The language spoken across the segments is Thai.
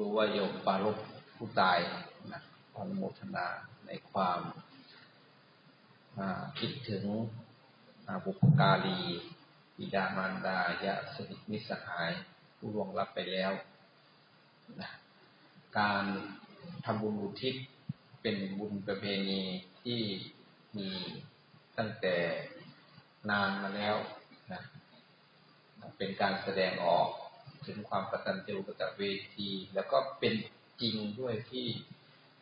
รู้ว่าโยมปารบผู้ตายนะอนุโมทนาในความคิดถึงบุพการีบิดามารดายะสนิทมิสหายผู้ล่วงลับไปแล้วนะการทำบุญอุทิศเป็นบุญประเพณีที่มีตั้งแต่นานมาแล้วนะเป็นการแสดงออก ถึงความกตัญญูกตเวที แล้วก็เป็นจริงด้วยที่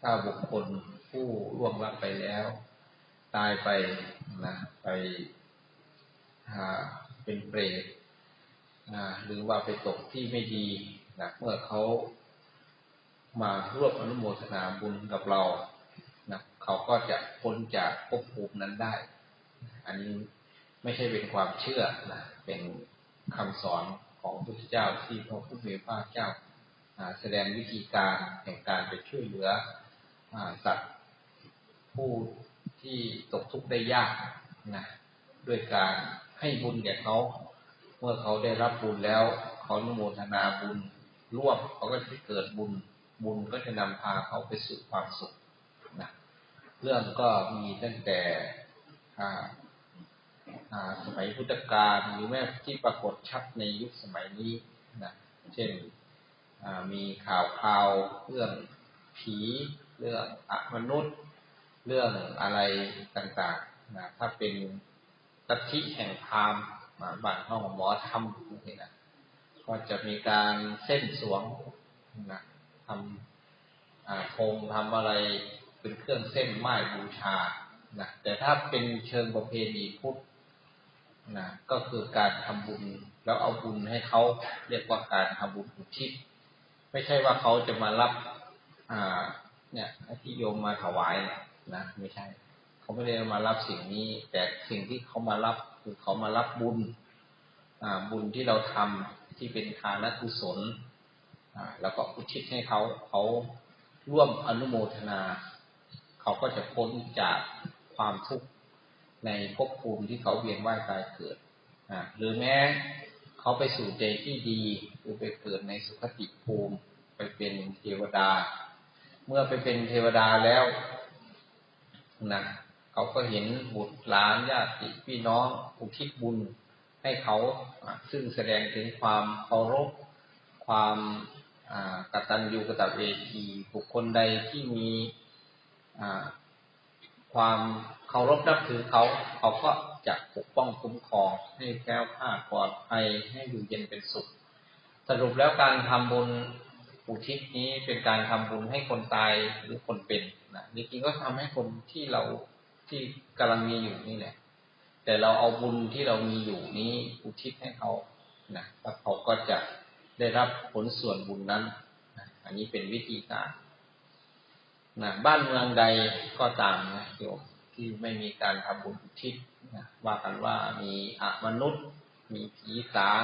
ถ้าบุคคลผู้ล่วงลับไปแล้ว ตายไปนะไปหาเป็นเปรตหรือว่าไปตกที่ไม่ดีนะเมื่อเขามาร่วมอนุโมทนาบุญกับเรานะเขาก็จะพ้นจากภพภูมินั้นได้ อันนี้ไม่ใช่เป็นความเชื่อนะเป็นคำสอน ของพระพุทธเจ้าที่พระผู้มีพุทธเจ้าแสดงวิธีการแห่งการไปช่วยเหลือสัตว์ผู้ที่ตกทุกข์ได้ยากนะด้วยการให้บุญแก่เขา เมื่อเขาได้รับบุญแล้ว เขาอนุโมทนาบุญร่วมเขาก็จะเกิดบุญบุญก็จะนำพาเขาไปสู่ความสุขนะเรื่องก็มีตั้งแต่ สมัยพุทธกาลหรือแม้ที่ปรากฏชัดในยุคสมัยนี้นะเช่นมีข่าวข่าวเรื่องผีเรื่องอมนุษย์ เรื่องอะไรต่างๆนะถ้าเป็นตัทิแห่งพามบานห้องหมอทำนี่นะก็จะมีการเส้นสวงนะทำธงทำอะไรเป็นเครื่องเส้นไหว้บูชานะแต่ถ้าเป็นเชิงประเพณีพุทธ นะก็คือการทำบุญแล้วเอาบุญให้เขาเรียกว่าการทำบุญอุทิศไม่ใช่ว่าเขาจะมารับ อ่า เนี่ยที่โยมมาถวายนะไม่ใช่ เขาไม่ได้มารับสิ่งนี้ แต่สิ่งที่เขามารับคือเขามารับบุญ อ่า บุญที่เราทำที่เป็นทานกุศลอ่า แล้วก็อุทิศให้เขาเขาร่วมอนุโมทนา เขาก็จะพ้นจากความทุกข์ ในภพภูมิที่เขาเวียนว่ายตายเกิดหรือแม้เขาไปสู่ใจที่ดีคือไปเกิดในสุคติภูมิ ไปเป็นเทวดา เมื่อไปเป็นเทวดาแล้วนะเขาก็เห็นบุตรหลานญาติพี่น้องอุทิศบุญให้เขาซึ่งแสดงถึงความเคารพความกตัญญูกตเวทีบุคคลใดที่มี ความเคารพนับถือเขาเขาก็จะปกป้องคุ้มครองให้แก้วคลาปลอดภัยให้อยู่เย็นเป็นสุข สรุปแล้วการทำบุญอุทิศนี้เป็นการทำบุญให้คนตายหรือคนเป็นนะจริงๆก็ทำให้คนที่เราที่กำลังมีอยู่นี่แหละแต่เราเอาบุญที่เรามีอยู่นี้อุทิศให้เขานะแล้วเขาก็จะได้รับผลส่วนบุญนั้นนะอันนี้เป็นวิธีการ นะบ้านเมืองใดก็ตามนะโยมที่ไม่มีการทำบุญอุทิศนะว่ากันว่ามีอมนุษย์ มีผีสาง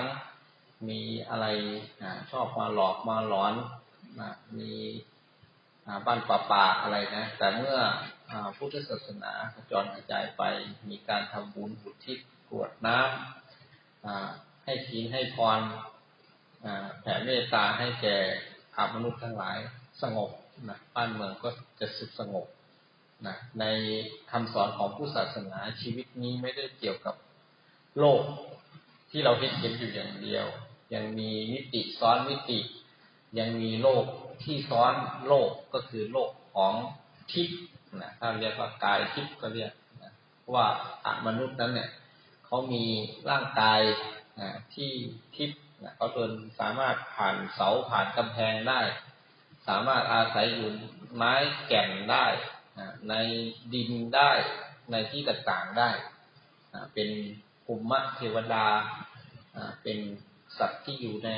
มีอะไรนะชอบมาหลอกมาหลอนนะมีบ้านป่าป่าอะไรนะ แต่เมื่อพุทธศาสนาจรกระจายไป มีการทำบุญอุทิศกวดน้ำให้ทีนให้พรแผ่เมตตาให้แก่อามนุษย์ทั้งหลายสงบ นะบ้านเมืองก็จะสุขสงบนะในคำสอนของผู้ศาสนาชีวิตนี้ไม่ได้เกี่ยวกับโลกที่เราเห็นเห็นอยู่อย่างเดียว ยังมีมิติซ้อนมิติ ยังมีโลกที่ซ้อนโลกก็คือโลกของทิพย์นะถ้าเรียกว่ากายทิพย์ก็เรียกนะว่าอมนุษย์นั้นเนี่ยเขามีร่างกายนะที่ทิพย์นะเขาเดินสามารถผ่านเสาผ่านกำแพงได้ สามารถอาศัยอยู่ไม้แก่นได้ในดินได้ในที่ต่างๆได้เป็นภูมิเทวดาเป็นสัตว์ที่อยู่ใน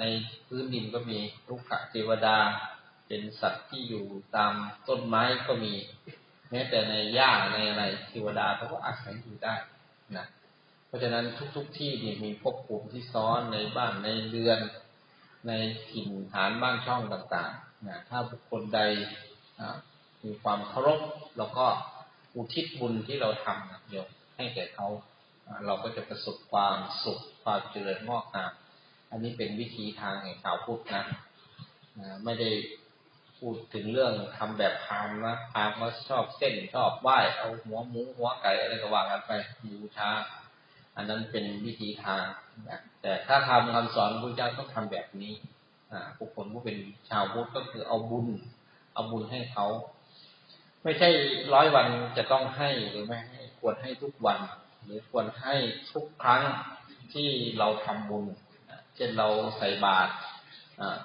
ในพื้นดินก็มีลูกขะเทวดา เป็นสัตว์ที่อยู่ตามต้นไม้ก็มี แม้แต่ในหญ้าในอะไรเทวดาเขาก็อาศัยอยู่ได้นะเพราะฉะนั้นทุก ๆทที่นี่มีภพภูมิที่ซ้อนในบ้านในเรือน ในถิ่นฐานบ้านช่องต่างๆ นะถ้าบุคคลใดมีความเคารพแล้วก็อุทิศบุญที่เราทำนะโยมให้แก่เขาเราก็จะประสบความสุขความเจริญงอกงามอันนี้เป็นวิธีทางแห่งชาวพุทธนะไม่ได้พูดถึงเรื่องทำแบบพามนะพามก็ชอบเส้นชอบไหว้เอาหัวหมูหัวไก่อะไรก็ว่ากันไปบูชาอันนั้นเป็นวิธีทางแต่ถ้าทำคำสอนพระเจ้าต้องทำแบบนี้ ผู้คนผู้เป็นชาวพุทธก็คือเอาบุญ เอาบุญให้เขา ไม่ใช่ร้อยวันจะต้องให้หรือไม่ให้ควรให้ทุกวัน หรือควรให้ทุกครั้งที่เราทำบุญเช่นเราใส่บาตร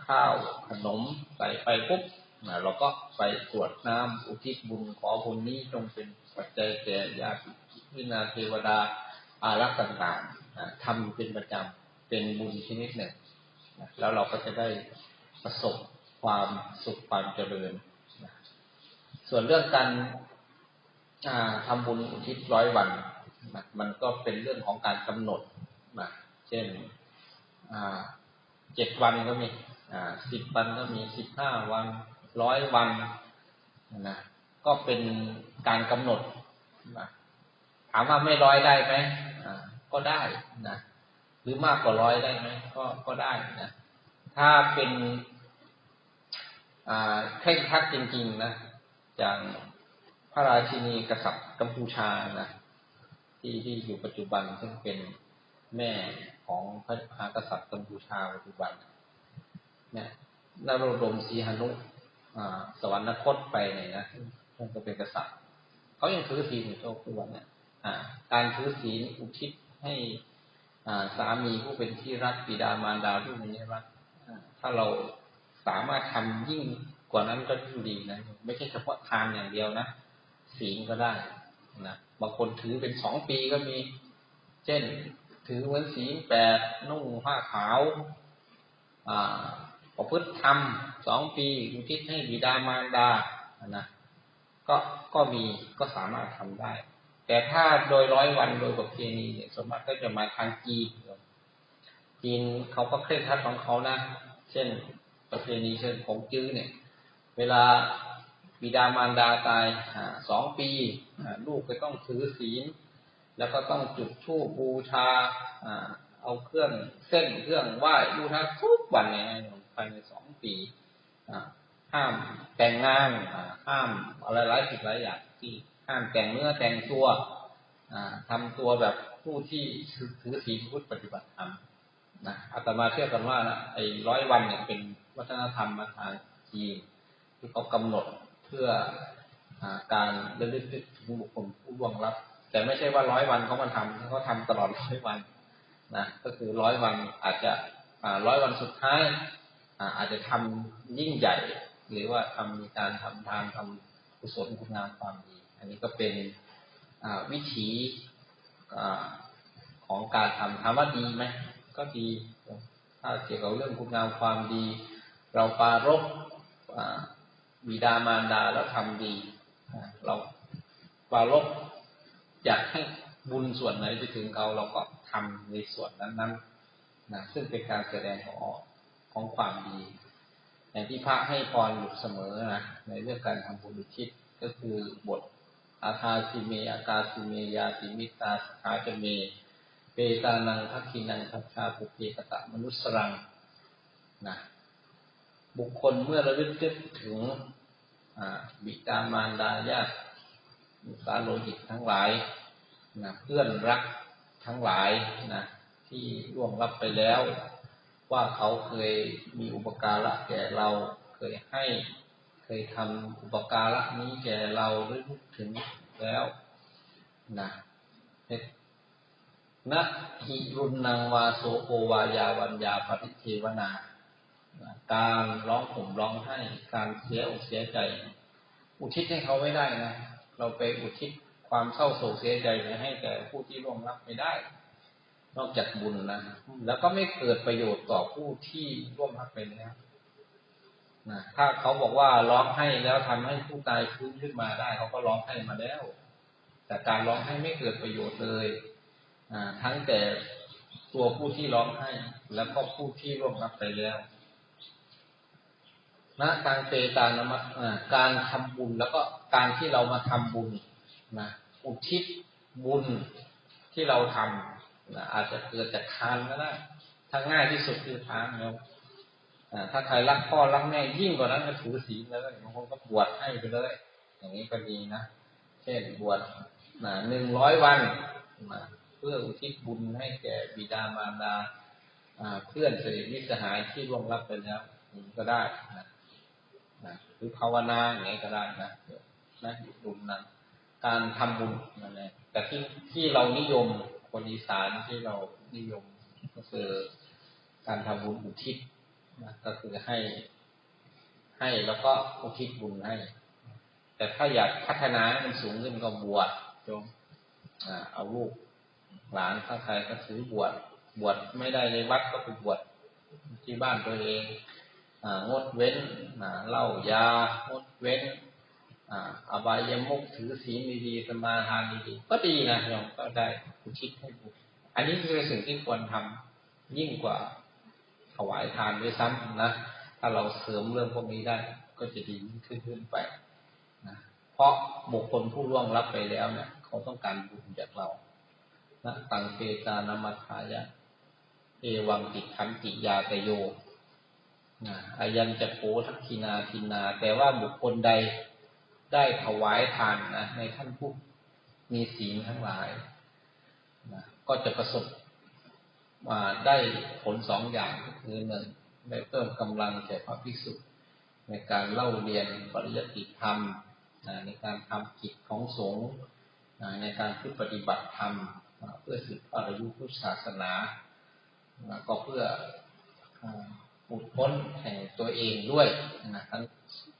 ข้าวขนมใส่ไปปุ๊บเราก็ไปตรวจน้ำอุทิศบุญขอบุญนี้จงเป็นปัจจัยแก่ญาติวินาเทวดาอารักษ์ต่างๆทำเป็นประจำเป็นบุญชนิดหนึ่ง แล้วเราก็จะได้ประสบความสุขความเจริญ ส่วนเรื่องการทำบุญอุทิศร้อยวันมันก็เป็นเรื่องของการกำหนดนะเช่นเจ็ดวันก็มีสิบวันก็มีสิบห้าวันร้อยวันนะก็เป็นการกำหนดนะถามว่าไม่ร้อยได้ไหมก็ได้นะ หรือมากกว่าร้อยได้ไหมก็ก็ได้นะถ้าเป็นเคร่งคัดจริง ๆ นะอย่างพระราชินีกษัตริย์กัมพูชานะที่ที่อยู่ปัจจุบันซึ่งเป็นแม่ของพระมหากษัตริย์กัมพูชาปัจจุบันเนี่ยนโรดมสีหนุสวรรคตไปเนี่ยนะท่านก็เป็นกษัตริย์เขายังถือศีลอยู่ทุกวันเนี่ยการถือศีลอุทิศให้ สามีผู้เป็นที่รักบิดามารดาผู้เป็นที่รักถ้าเราสามารถทำยิ่งกว่านั้นก็ยิ่งดีนะไม่ใช่เฉพาะทานอย่างเดียวนะศีลก็ได้นะบางคนถือเป็นสองปีก็มี เช่น ถือวันศีลแปดนุ่งผ้าขาวอ่าประพฤติธรรมสองปีอุทิศให้บิดามารดานะก็ก็มีก็สามารถทำได้ แต่ถ้าโดยร้อยวันโดยประเพณีเนี่ยสมมติก็จะมาทางจีนจีนเขาก็เคร่งครัดของเขานะ เช่น ประเพณีเช่นของจื้อเนี่ย เวลาบิดามารดาตายสองปีลูกก็ต้องถือศีล แล้วก็ต้องจุดธูปบูชาเอาเครื่องเส้นเครื่องไหว้บูชาทุกวันเลยภายในสองปีห้ามแต่งงานห้ามอะไรหลายสิ่งหลายอย่างที่ ห้ามแต่งเนื้อแต่งตัวทำตัวแบบผู้ที่ถือศีลพุทธปฏิบัติธรรมนะอาตมาเชื่อกันว่านะไอ้ร้อยวันเนี่ยเป็นวัฒนธรรมมาทางจีนที่เขากำหนดเพื่ออการเระลึกถึงบุคคลผู้ล่วงลับ แต่ไม่ใช่ว่าร้อยวันเขามาทำเขาทาตลอดร้อยวันนะก็คือร้อยวันอาจจะร้อยวันสุดท้ายอาจจะทำยิ่งใหญ่ หรือว่าทำมีการทำทานทำกุศลคุณงามความดี อันนี้ก็เป็นวิถีของการทำถามว่าดีไหมก็ดีถ้าเกี่ยวกับเรื่องคุณงามความดี เราปารบบิดามารดาแล้วทำดี เราปารบอยากให้บุญส่วนไหนไปถึงเขาเราก็ทำในส่วนนั้นๆนะซึ่งเป็นการแสดงของของความดีอย่างที่พระให้พรอยู่เสมอนะในเรื่องการทำบุญทิศก็คือบท อาคาสิเม อากาสิเม ยาติมิตาสขาจเม เปตานังทักขินังทัชชาปุเพกตะมนุสรังนะบุคคลเมื่อระลึกถึงบิดามารดาญาติสาโลหิตทั้งหลายนะเพื่อนรักทั้งหลายนะที่ร่วงรับไปแล้ว ว่าเขาเคยมีอุปการะแก่เราเคยให้ ยทำอุปการะนี้แก่เราหรือถึงแล้วนะนะหิรุนนางวาโสโกวายาวัญญาปฏิเทวนา การร้องผมร้องให้ การเสียอกเสียใจ อุทิศให้เขาไม่ได้นะ เราไปอุทิศความเศร้าโศกเสียใจไปให้แก่ผู้ที่ร่วงรับไม่ได้ นอกจากบุญนะ แล้วก็ไม่เกิดประโยชน์ต่อผู้ที่ร่วมรับไปแล้ว นะถ้าเขาบอกว่าร้องให้แล้วทำให้ผู้ตายฟื้นขึ้นมาได้ เขาก็ร้องให้มาแล้ว แต่การร้องให้ไม่เกิดประโยชน์เลยทั้งแต่ตัวผู้ที่ร้องให้ แล้วก็ผู้ที่ร่วมรับไปแล้วนะการเตตานมะการทำบุญแล้วก็การที่เรามาทำบุญนะอุทิศบุญที่เราทำนะอาจจะเกิดจากทานก็ได้ถ้าง่ายที่สุดคือทานแล้ว ถ้าใครรักพ่อรักแม่ยิ่งกว่านั้นก็ถือศีลเลยบางคนก็บวชให้ไปเลย อย่างนี้ก็ดีนะเช่นบวชหนึ่งร้อยวันเพื่ออุทิศบุญให้แก่บิดามารดาเพื่อนสนิทมิตรสหายที่ร่วงรับไปแล้วก็ได้นะนะหรือภาวนาอย่างนี้ก็ได้นะนะบุญนั้นการทำบุญนั่นแหละแต่ที่ที่เรานิยมคนอีสานที่เรานิยมก็คือการทำบุญอุทิศ นะก็คือให้ ให้แล้วก็อุทิศบุญให้ แต่ถ้าอยากพัฒนาให้มันสูงขึ้นก็บวชจงเอาลูกหลานถ้าใครก็ถือบวชบวชไม่ได้ในวัดก็ไปบวชที่บ้านตัวเองงดเว้นเหล้ายางดเว้นอบายมุกถือศีลดีๆสมาทานดีๆก็ดีนะโยมก็ได้อุทิศให้บุญอันนี้คือสิ่งที่ควรทำยิ่งกว่าถ วายทานด้วยซ้ำนะ ถ้าเราเสริมเรื่องพวกนี้ได้ ก็จะดีขึ้นขึ้นไปนะเพราะบุคคลผู้ล่วงรับไปแล้วเนี่ย เขาต้องการบุญจากเรานะตังเปตานามัทายะ เอวังติขันติยาตโยอายันจะโพทักคินาทินา แต่ว่าบุคคลใดได้ถวายทานนะในท่านผู้มีศีลทั้งหลายนะก็จะประสบ มาได้ผลสองอย่างคือหนึ่งได้เพิ่มกำลังแก่พระภิกษุในการเล่าเรียนปริยัติธรรมในการทำกิจของสงฆ์ในการที่ปฏิบัติธรรมเพื่อสืบอายุพุทธศาสนา ก็เพื่อปุดพ้นแห่งตัวเองด้วยนะทั้ง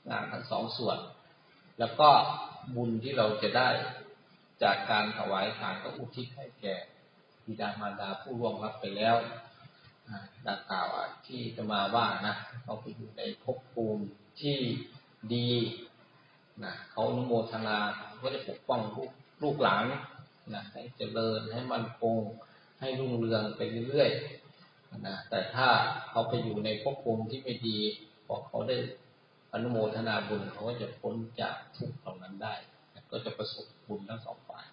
งานทั้งสองส่วน แล้วก็บุญที่เราจะได้จากการถวายทานก็อุทิศให้แก่ บิดามารดาผู้ร่วงรับไปแล้วดังกล่าวที่จะมาว่านะเขาไปอยู่ในภพภูมิที่ดีนะเขาอนุโมทนาก็จะปกป้องลูกลูกหลานนะให้เจริญให้มันคงให้รุ่งเรืองไปเรื่อยๆนะแต่ถ้าเขาไปอยู่ในภพภูมิที่ไม่ดีพอเขาได้อนุโมทนาบุญเขาก็จะพ้นจากทุกข์เหล่านั้นได้ ก็จะประสบบุญทั้งสองฝ่าย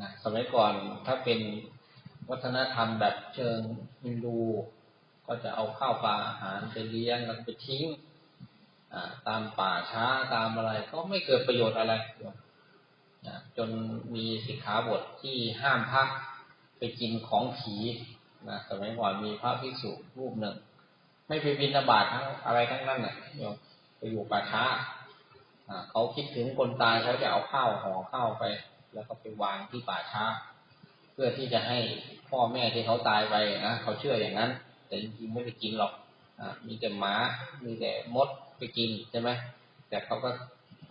นะสมัยก่อนถ้าเป็น วัฒนธรรมแบบเชิงฮินดูก็จะเอาข้าวปลาอาหารไปเลี้ยงแล้วไปทิ้งตามป่าช้าตามอะไร ก็ไม่เกิดประโยชน์อะไรจนมีสิกขาบทที่ห้ามพักไปกินของผีนะสมัยก่อนมีพระภิกษุรูปหนึ่ง ไม่ไปบินบาตทั้งอะไรทั้งนั้นเนี่ยไปอยู่ป่าช้าเขาคิดถึงคนตายเขาจะเอาข้าวห่อข้าวไป แล้วก็ไปวางที่ป่าช้า เพื่อที่จะให้พ่อแม่ที่เขาตายไปนะเขาเชื่ออย่างนั้น แต่จริงๆไม่ไปกินหรอกอมีแต่หมา มีแต่มดไปกินใช่ไหมแต่เขาก็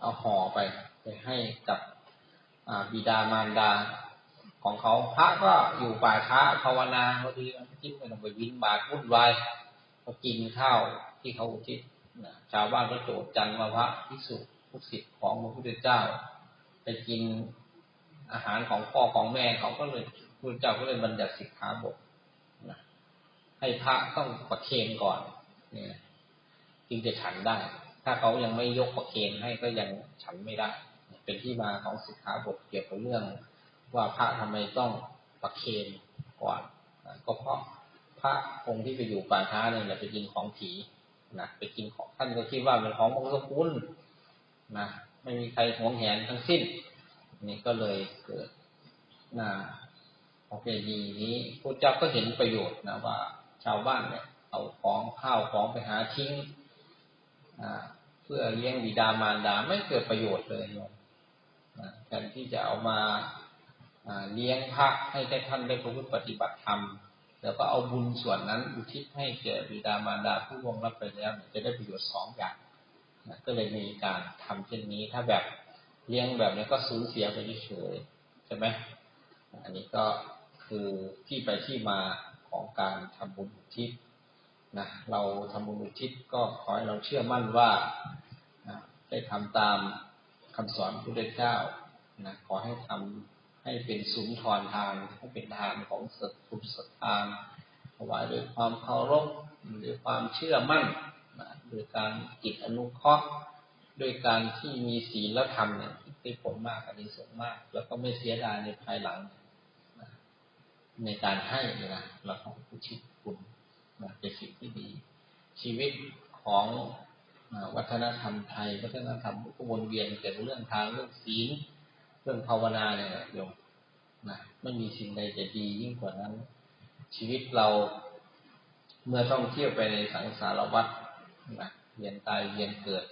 เอาห่อไปไปให้กับบิดามารดาของเขาพระก็อยู่ป่าช้าภาวนาพอดีคิดไม่ต้องไปวินบาตวุ่นวายก็กินข้าวที่เขาอุทิศชาวบ้านก็โจดจันมาพระภิกษุผู้ศิษย์ของพระพุทธเจ้า ไปกิน อาหารของพ่อของแม่เขาก็เลยพระเจ้าก็เลยบัญญัติสิกขาบทนะให้พระต้องประเคนก่อนเนี่ยจึงจะฉันได้ ถ้าเขายังไม่ยกประเคนให้ก็ยังฉันไม่ได้ เป็นที่มาของสิกขาบทเกี่ยวกับเรื่อง ว่าพระทำไมต้องประเคนก่อนก็เพราะพระองค์ที่ไปอยู่ป่าช้าเนี่ยไปกินของผีนะไปกินของท่านก็คิดว่าเป็นของมงคลนะไม่มีใครหวงแหนทั้งสิ้น นี่ก็เลยเกิดนะโอเคดีนี้พระเจ้าก็เห็นประโยชน์นะว่า ชาวบ้านเนี่ย เอาของข้าวของไปหาทิ้งเพื่อเลี้ยงบิดามารดาไม่เกิดประโยชน์เลยโยมแทนที่จะเอามาเลี้ยงพระให้ได้ท่านได้ประพฤติปฏิบัติธรรมแล้วก็เอาบุญส่วนนั้นอุทิศให้แก่บิดามารดาผู้ล่วงรับไปแล้วจะได้ประโยชน์สองอย่างก็เลยมีการทำเช่นนี้ถ้าแบบ เลี้ยงแบบนี้ก็สูญเสียไปเฉยใช่ไหมอันนี้ก็คือที่ไปที่มาของการทำบุญอุทิศนะเราทำบุญอุทิศก็ขอให้เราเชื่อมั่นว่าได้ทำตามคำสอนพระพุทธเจ้านะขอให้ทำให้เป็นสุนทรทานให้เป็นทานของสัตบุศทานถวายด้วยความเคารพด้วยความเชื่อมั่นนะโดยการจิตอนุเคราะห์ ด้วยการที่มีศีลและธรรมเนี่ยได้ผลมากอันนี้สูงมาก แล้วก็ไม่เสียดายในภายหลังนะในการให้นะเราของผู้ชิดคุณนะเป็นสิ่งที่ดี ชีวิตของวัฒนธรรมไทย วัฒนธรรมก็วนเวียนเกี่ยวกับเรื่องทางเรื่องศีลเรื่องภาวนาเนี่ยโยมนะไม่มีสิ่งใดจะดียิ่งกว่านั้น ชีวิตเราเมื่อท่องเที่ยวไปในสังสารวัฏนะเวียนตายเวียนเกิด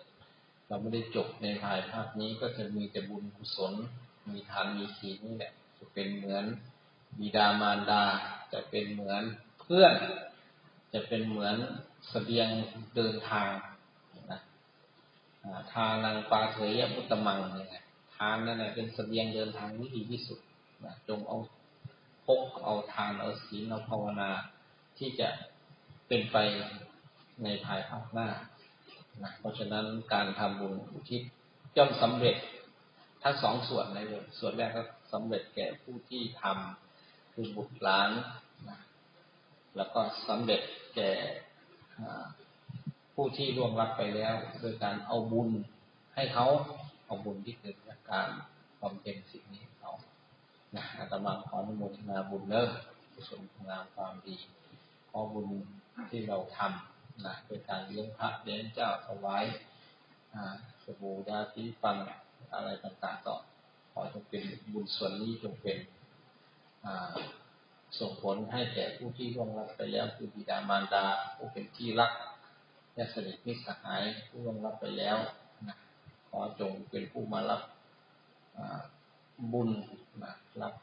เราไม่ได้จบในภายภาคนี้ก็จะมีแต่บุญกุศล มีทานมีศีลนี่แหละจะเป็นเหมือนบิดามารดา จะเป็นเหมือนเพื่อน จะเป็นเหมือนเสบียงเดินทางนะทานังปาเถยมุตตมังเนี่ยทานนั่นแหละเป็นเสบียงเดินทางที่ดีที่สุดนะจงเอาพกเอาทานเอาศีลเอาภาวนาที่จะเป็นไปในภายภาคหน้า นะเพราะฉะนั้นการทำบุญอุทิศย่อมสำเร็จทั้งสองส่วนเลยส่วนแรกก็สำเร็จแก่ผู้ที่ทำคือบุตรหลานนะแล้วก็สำเร็จแก่ผู้ที่ร่วงรับไปแล้ว โดยการเอาบุญให้เขาเอาบุญที่เกิดจากการบำเพ็ญสิ่งนี้เขานะอาตมาขออนุโมทนาบุญเลิศกุศลงามความดีขอบุญที่เราทำ นะโดยการเลี้ยงพระเลี้ยงเจ้าถวายสบู่ยาสีฟันอะไรต่างๆก็ขอจงเป็นบุญส่วนนี้จงเป็นส่งผลให้แก่ผู้ที่ร่วงรับไปแล้วคือบิดามารดาผู้เป็นที่รักญาติสนิทมิตรสหายผู้ร่วงรับไปแล้วนะขอจงเป็นผู้มารับบุญนะรับ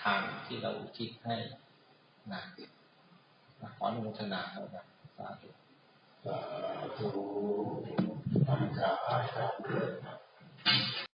ทานที่เราอุทิศให้นะขออนุโมทนาครับสาธุ 啊，都放下啊，大哥。